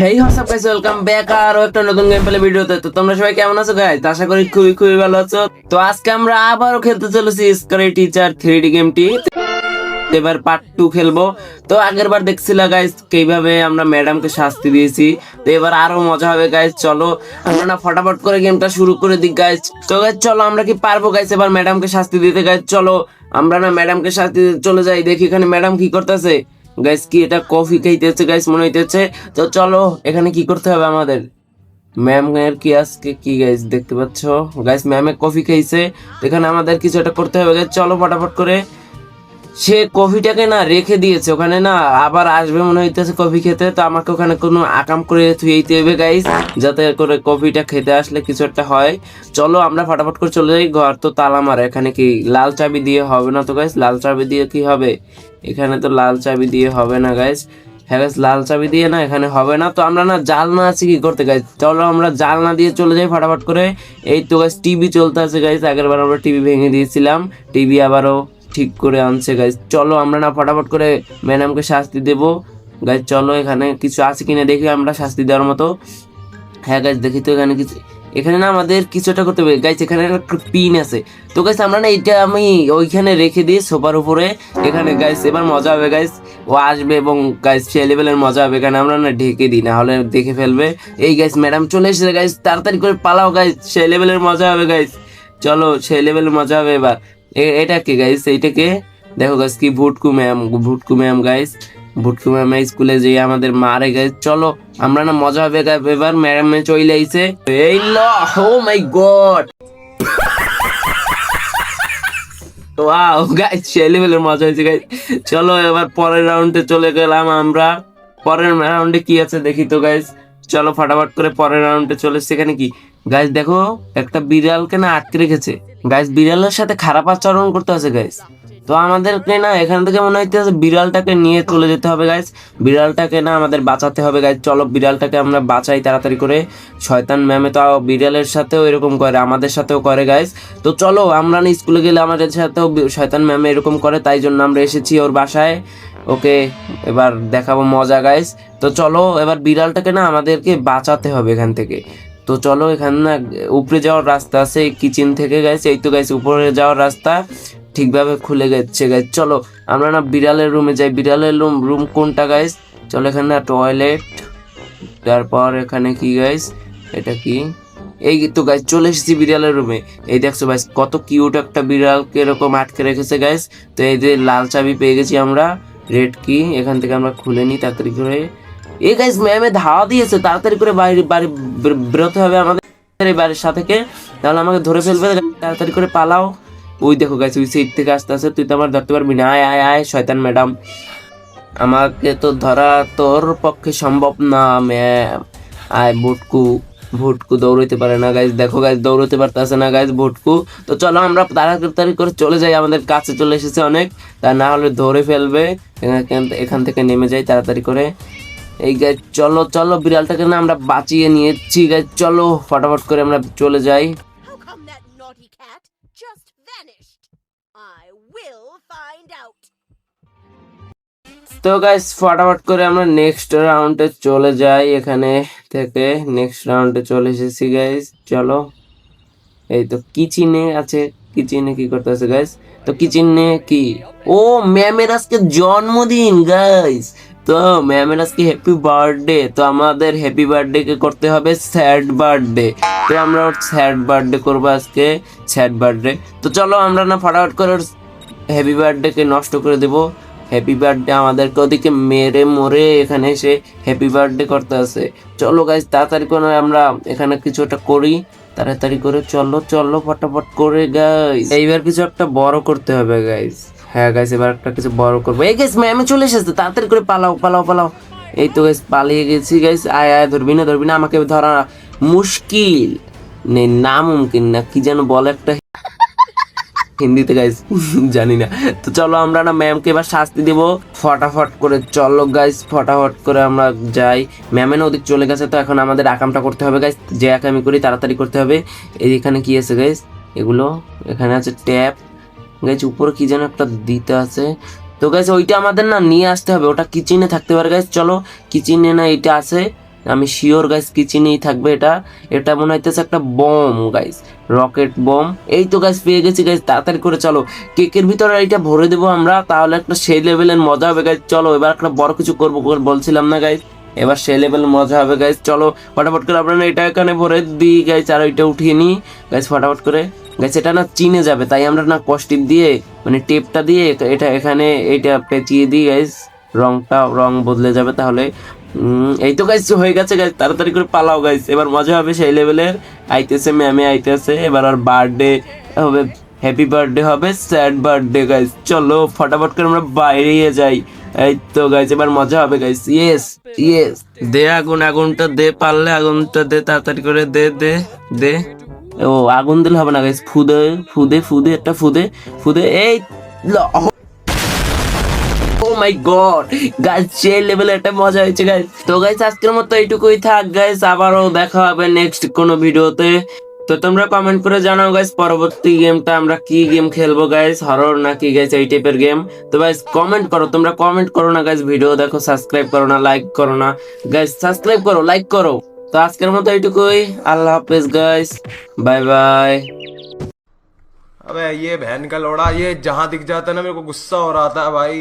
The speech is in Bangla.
Hey WhatsApp guys welcome back আরও একটা নতুন গেম প্লে ভিডিওতে তো তোমরা সবাই কেমন আছো গাইস আশা করি খুবই খুবই ভালো আছো। তো আজকে আমরা আবারও খেলতে চলেছি স্কারি টিচার থ্রি গেমটি এবার পার্ট টু খেলব। তো আগের বার দেখছিল গাইস কীভাবে আমরা ম্যাডামকে শাস্তি দিয়েছি। তো এবার আরও মজা হবে গাইস চলো। আমরা না ফটাফট করে গেমটা শুরু করে দিই গাইস তো গাইস চলো, আমরা কি পারব গাইস এবার ম্যাডামকে শাস্তি দিতে গাইস চলো, আমরা না ম্যাডামকে শাস্তি চলে যাই। দেখি এখানে ম্যাডাম কি করতেছে। গাইস কি এটা কফি খাইতেছে? গাইস মনে হইতেছে, তো চলো, এখানে কি করতে হবে আমাদের? ম্যাম এর কি আজকে কি গাইস দেখতে পাচ্ছ? গাইস ম্যামে কফি খাইছে এখানে আমাদের কিছু একটা করতে হবে। গাইস চলো, ফটাফট করে। সে কফিটাকে না রেখে দিয়েছে, ওখানে না আবার আসবে মনে হইতেছে কফি খেতে, তো আমাকে ওখানে কোনো আকাম করে থুইতে হবে গাইস যাতে করে কফিটা খেতে আসলে কিছু একটা হয়। চলো আমরা ফটাফট করে চলে যাই, ঘর তো তালা মারা এখানে কি লাল চাবি দিয়ে হবে না তো গাইস লাল চাবি দিয়ে কি হবে? এখানে তো লাল চাবি দিয়ে হবে না গাইস হ্যাঁ লাল চাবি দিয়ে না এখানে হবে না, তো আমরা না জালনা আছি কি করতে গাইস চলো আমরা জালনা দিয়ে চলে যাই ফটাফট করে। এই তো গাইস টিভি চলতে আছে গাইস আগের বার আমরা টিভি ভেঙে দিয়েছিলাম টিভি আবারও ঠিক করে আনছে গাইস চলো আমরা না ফটাফট করে ম্যাডামকে শাস্তি দেব। গাইস চলো এখানে কিছু আছে কিনা দেখি আমরা শাস্তি দেওয়ার মতো। হ্যাঁ গাইস দেখি তো এখানে কিছু এখানে না আমাদের কিছু একটা করতে হবে। গাইস এখানে একটা পিন আছে। তো গাইস আমরা না এটা আমি ওইখানে রেখে দিই সোফার উপরে। এখানে গাইস এবার মজা হবে গাইস ও আসবে এবং গাইস সে লেভেলের মজা হবে। এখানে আমরা না ঢেকে দিই, না হলে দেখে ফেলবে। এই গাইস ম্যাডাম চলে এসেছে গাইস তাড়াতাড়ি করে পালাও গাইস সে লেভেলের মজা হবে গাইস চলো, সে লেভেলের মজা হবে এবার। এটা কে গাইস এইটাকে দেখো গাইস কি Bhutku ma'am Bhutku ma'am guys Bhutku ma'am স্কুলে যে আমাদের মারে গাইস চলো আমরা না মজা হবে এবার ম্যাডাম চলে আইছে। এই ল oh my god wow guys সেই লেভেলের মজা হয়েছে গাইস চলো এবার পরের রাউন্ডে চলে গেলাম আমরা। পরের রাউন্ডে কি আছে দেখি তো গাইস চলো ফটাফট করে পরের রাউন্ডে চলে, সেখানে কি? গাইস দেখো, একটা বিড়ালকে না আটকে রেখেছে। গাইস বিড়ালের সাথে খারাপ আচরণ করতে আছে গাইস তো আমাদেরকে না, এখান থেকে মনে হইতেছে বিড়ালটাকে নিয়ে চলে যেতে হবে গাইস বিড়ালটাকে না আমাদের বাঁচাতে হবে গাইস চলো, বিড়ালটাকে আমরা বাঁচাই তাড়াতাড়ি করে। শয়তান ম্যামে তো বিড়ালের সাথেও এরকম করে, আমাদের সাথেও করে গাইস তো চলো, আমরা না স্কুলে গেলে আমাদের সাথেও শয়তান ম্যামে এরকম করে, তাই জন্য আমরা এসেছি ওর বাসায়। ওকে, এবার দেখাবো মজা গাইস তো চলো, এবার বিড়ালটাকে না আমাদেরকে বাঁচাতে হবে এখান থেকে। তো চলো, এখানে না, উপরে যাওয়ার রাস্তা আছে কিচেন থেকে গেছে এই তো গাইস উপরে যাওয়ার রাস্তা ঠিকভাবে খুলে গেছে গাইস চলো, আমরা না বিড়ালের রুমে যাই। বিড়ালের রুম রুম কোনটা গাইস চলো, এখানে না টয়লেট তারপর এখানে কি গাইস এটা কি? এই তো গাইস চলে এসেছি বিড়ালের রুমে এই দেখছ গাইস কত কিউট একটা বিড়ালকে এরকম আটকে রেখেছে গাইস তো এই যে লাল চাবি পেয়ে গেছি আমরা রেড কি এখান থেকে আমরা খুলে নিই তাড়াতাড়ি করে। এই গাইস ম্যামে ধাওয়া দিয়েছে, তাড়াতাড়ি করে বাড়ি বাড়ি বেরোতে হবে আমাদের এই বাড়ির সাথে তাহলে আমাকে ধরে ফেলবে তাড়াতাড়ি করে পালাও। ওই দেখো গাইস ওই সাইড থেকে আসতে আসতে তুই তো আমার ধরতে পারবি না। আয় আয় আয়, শয়তান ম্যাডাম আমাকে তো ধরা তোর পক্ষে সম্ভব না ম্যাম আয়, ভুটকু ভুটকু দৌড়াইতে পারে না গাইজ দেখো গাইজ দৌড়াতে পারতেছে না গাইজ ভুটকু। তো চলো আমরা তাড়াতাড়ি করে চলে যাই, আমাদের কাছে চলে এসেছে অনেক। তা না হলে ধরে ফেলবে এখান থেকে নেমে যাই তাড়াতাড়ি করে। এই গাইজ চলো চলো বিড়ালটাকে না আমরা বাঁচিয়ে নিয়েছি গাইজ চলো ফটাফট করে আমরা চলে যাই. তো গাইস ফটাফট করে আমরা নেক্সট রাউন্ডে চলে যাই এখানে থেকে। নেক্সট রাউন্ডে চলে এসেছি গাইস চলো। এই তো কিচিনে আছে? কিচিনে কি করতে আছে গাইস তো কিচিনে কি? ও ম্যামের আজকে জন্মদিন গাইস তো ম্যামের আজকে হ্যাপি বার্থডে তো আমাদের হ্যাপি বার্থডে কে করতে হবে স্যাড বার্থডে তো আমরা ওর স্যাড বার্থডে করব আজকে স্যাড বার্থডে তো চলো আমরা না ফটাফট করে ওর হ্যাপি বার্থডে কে নষ্ট করে দেবো। হ্যাপি বার্থডে আমাদেরকে ওদিকে মেরে মরে এখানে এসে হ্যাপি বার্থডে করতে আছে। চলো গাইজ তাড়াতাড়ি করে আমরা এখানে কিছু একটা করি। তাড়াতাড়ি করে চলো চলো ফটাফট করে গাইজ এইবার কিছু একটা বড় করতে হবে গাইজ হ্যাঁ গাইস এবার একটা কিছু বড় করব। এই গাইজ ম্যামে চলে এসেছে, তাড়াতাড়ি করে পালাও পালাও পালাও। এই তো গাইজ পালিয়ে গেছি গাইজ আয় আয়, ধরবি না ধরবি না, আমাকে ধরা মুশকিল। নেই না মুমকিন না, কি যেন বলে একটা হিন্দিতে গাইস জানি না। তো চলো আমরা না ম্যামকে এবার শাস্তি দেব। ফটাফট করে চলো গাইস ফটাফট করে আমরা যাই। ম্যামে না ওদিক চলে গেছে, তো এখন আমাদের আকামটা করতে হবে গাইস যে আকামি করি, তাড়াতাড়ি করতে হবে। এইখানে কি আছে গাইস এগুলো এখানে আছে ট্যাপ গাইস উপরে কি যেন একটা দিতে আছে। তো গাইস ওইটা আমাদের না নিয়ে আসতে হবে। ওটা কিচেনে থাকতে পারে। গাইস চলো কিচেনে না এটা আছে। আমি শিওর গাইস কিচেনেই থাকবে এটা। এটা মনে হইতেছে একটা বম গাইস রকেট বম এই তো গাইস পেয়ে গেছি গাইস তাড়াতাড়ি করে চলো। কেকের ভিতরে এটা ভরে দেবো আমরা, তাহলে একটা সেই লেভেলের মজা হবে গাইস চলো, এবার একটা বড় কিছু করব বলছিলাম না গাইস এবার সেই লেভেলের মজা হবে গাইস চলো, ফটাফট করে আপনারা এটা এখানে ভরে দিই গাইস আর ওইটা উঠিয়ে নিই। গাইস ফটাফট করে গাইস এটা না চিনে যাবে, তাই আমরা না কস্টিপ দিয়ে মানে টেপটা দিয়ে এটা- এখানে এটা পেঁচিয়ে দিই গাইস রংটা, রং বদলে যাবে তাহলে। এই তো গাইস হয়ে গেছে গাইস তাড়াতাড়ি করে পালাও গাইস এবার মজা হবে সেই লেভেলের আইতেছে ম্যামে, আইতেছে। এবার আর বার্থডে হবে। হ্যাপি বার্থডে হবে স্যাড বার্থডে গাইস চলো, ফটাফট করে আমরা বাইরে যাই। এই তো গাইস এবার মজা হবে গাইস ইয়েস ইয়েস দে আগুন, আগুনটা দে, পারলে আগুনটা দে, তাড়াতাড়ি করে দে দে দে। ও, আগুন দিলে হবে না গাইস ফুদে ফুদে ফুদে, একটা ফুদে ফুদে, এই ও মাই গড গাইস সেই লেভেলে একটা মজা হয়েছে গাইস তো গাইস আজকের মতো এইটুকুই থাক গাইস আবারও দেখা হবে নেক্সট কোনো ভিডিওতে। তো, তোমরা কমেন্ট করে জানাও গাইস পরবর্তী গেমটা আমরা কি গেম খেলব গাইস হরর নাকি গাইস এই টাইপের গেম তো গাইস কমেন্ট করো। তোমরা কমেন্ট করো না গাইস ভিডিও দেখো সাবস্ক্রাইব করো না লাইক করো না। গাইস সাবস্ক্রাইব করো লাইক করো। তো আজকের মতো এইটুকুই আল্লাহ হাফেজ গাইস বাই বাই अबे ये बहन का लोड़ा ये जहां दिख जाता है ना मेरे को गुस्सा हो रहा था भाई